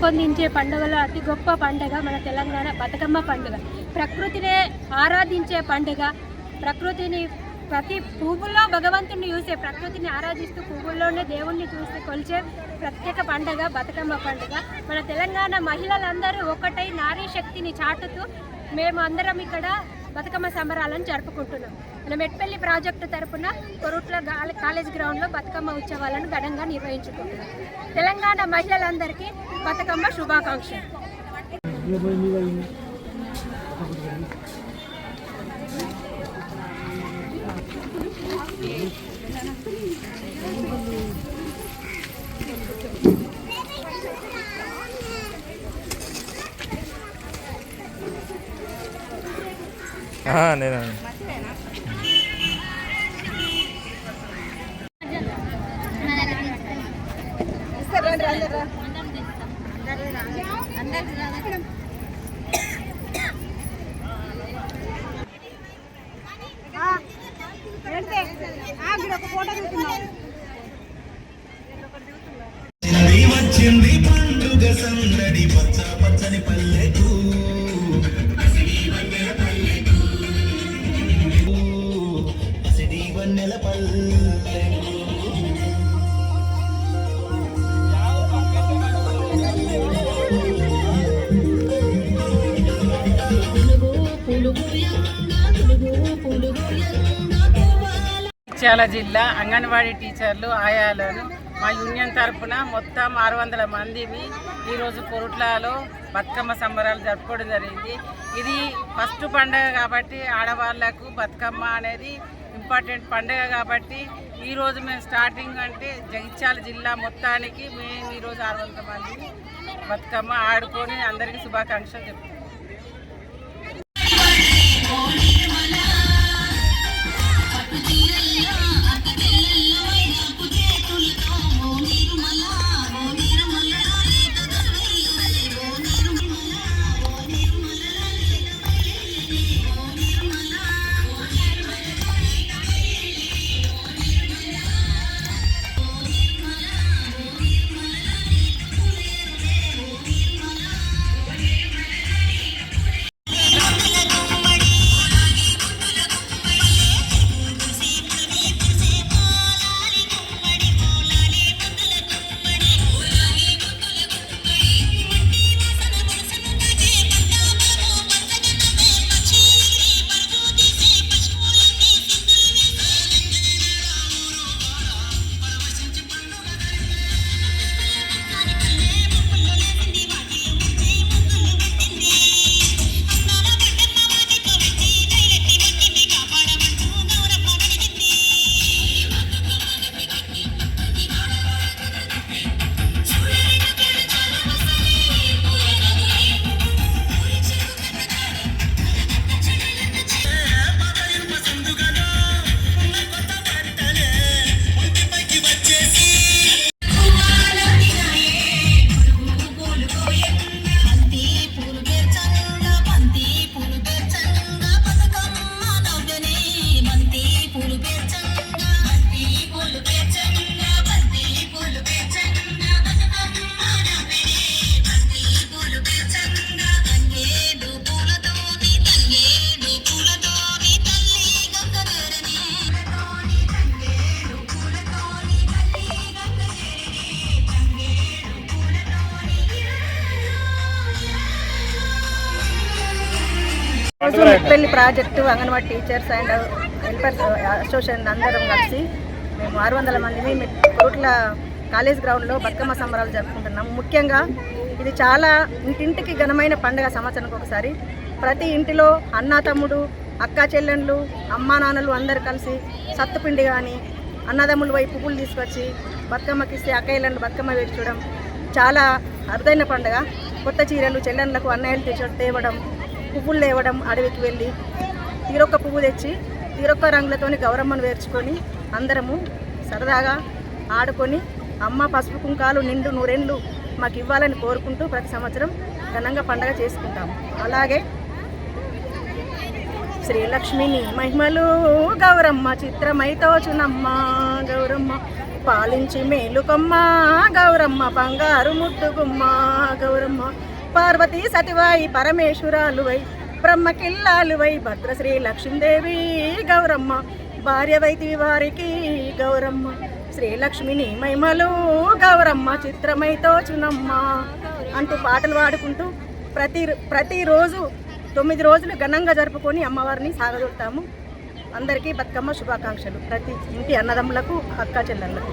పెంపొందించే పండుగలో అతి గొప్ప పండుగ మన తెలంగాణ బతుకమ్మ పండుగ. ప్రకృతినే ఆరాధించే పండుగ. ప్రకృతిని ప్రతి పువ్వుల్లో భగవంతుని చూసే ప్రకృతిని ఆరాధిస్తూ పువ్వుల్లోనే దేవుణ్ణి చూసి కొలిచే ప్రత్యేక పండుగ బతుకమ్మ పండుగ. మన తెలంగాణ మహిళలందరూ ఒకటై నారీ శక్తిని చాటుతూ మేము అందరం ఇక్కడ బతుకమ్మ సంబరాలను జరుపుకుంటున్నాం. మన మెట్పల్లి ప్రాజెక్టు తరపున కొరుట్ల కాలేజ్ గ్రౌండ్లో బతుకమ్మ ఉత్సవాలను ఘనంగా నిర్వహించుకుంటున్నాం. తెలంగాణ మహిళలందరికీ బతుకమ్మ శుభాకాంక్షలు. నేను? వచ్చింది పండుగ సందడి పచ్చ పచ్చని పల్లెకు పసిడి వన్నెల పల్లెకు ముత్యాల జిల్లా అంగన్వాడీ టీచర్లు ఆయాలను మా యూనియన్ తరఫున మొత్తం ఆరు వందల మందిని ఈరోజు కొరుట్లలో బతుకమ్మ సంబరాలు జరుపుకోవడం జరిగింది. ఇది ఫస్ట్ పండగ కాబట్టి ఆడవాళ్ళకు బతుకమ్మ అనేది ఇంపార్టెంట్ పండగ కాబట్టి ఈరోజు మేము స్టార్టింగ్ అంటే జగిత్యాల జిల్లా మొత్తానికి మేము ఈరోజు ఆరు వందల మంది బతుకమ్మ ఆడుకొని అందరికీ శుభాకాంక్షలు చెప్తున్నాం. With the ఈరోజు Mitpalli project anganwadi teachers and helpers association అందరం కలిసి మేము ఆరు వందల మందిని కోట్ల కాలేజ్ గ్రౌండ్లో బతుకమ్మ సంబరాలు జరుపుకుంటున్నాం. ముఖ్యంగా ఇది చాలా ఇంటింటికి ఘనమైన పండుగ సంవత్సరానికి ఒకసారి. ప్రతి ఇంటిలో అన్న తమ్ముడు అక్క చెల్లెండ్లు అమ్మా నాన్నలు అందరు కలిసి సత్తుపిండి కానీ అన్నదమ్ములు వైపు పువ్వులు తీసుకొచ్చి బతుకమ్మకి ఇస్తే ఇళ్ళను బతుకమ్మ వేర్చడం చాలా అరుదైన పండుగ. కొత్త చీరలు చెల్లెళ్ళకు అన్నయ్యలు తెచ్చ తేవడం పువ్వులు లేవడం అడవికి వెళ్ళి తీరొక్క పువ్వు తెచ్చి తీరొక్క రంగులతోని గౌరమ్మను వేర్చుకొని అందరము సరదాగా ఆడుకొని అమ్మ పసుపు కుంకాలు నిండు నూరెండ్లు మాకు ఇవ్వాలని కోరుకుంటూ ప్రతి సంవత్సరం ఘనంగా పండగ చేసుకుంటాము. అలాగే శ్రీలక్ష్మిని మహిమలు గౌరమ్మ చిత్రమైతోచునమ్మ గౌరమ్మ పాలించి మేలుకొమ్మ గౌరమ్మ బంగారు ముద్దుగుమ్మ గౌరమ్మ పార్వతీ సతివాయి పరమేశ్వరాలువై బ్రహ్మకిల్లాలువై భద్రశ్రీ లక్ష్మీదేవి గౌరమ్మ భార్యవైతి వారికి గౌరమ్మ శ్రీలక్ష్మిని మహిమలు గౌరమ్మ చిత్రమైతో చునమ్మ అంటూ పాటలు పాడుకుంటూ ప్రతి ప్రతిరోజు తొమ్మిది రోజులు ఘనంగా జరుపుకొని అమ్మవారిని సాగదొడతాము అందరికీ బతుకమ్మ శుభాకాంక్షలు. ప్రతి ఇంటి అన్నదమ్ములకు అక్క చెల్లెళ్ళకు.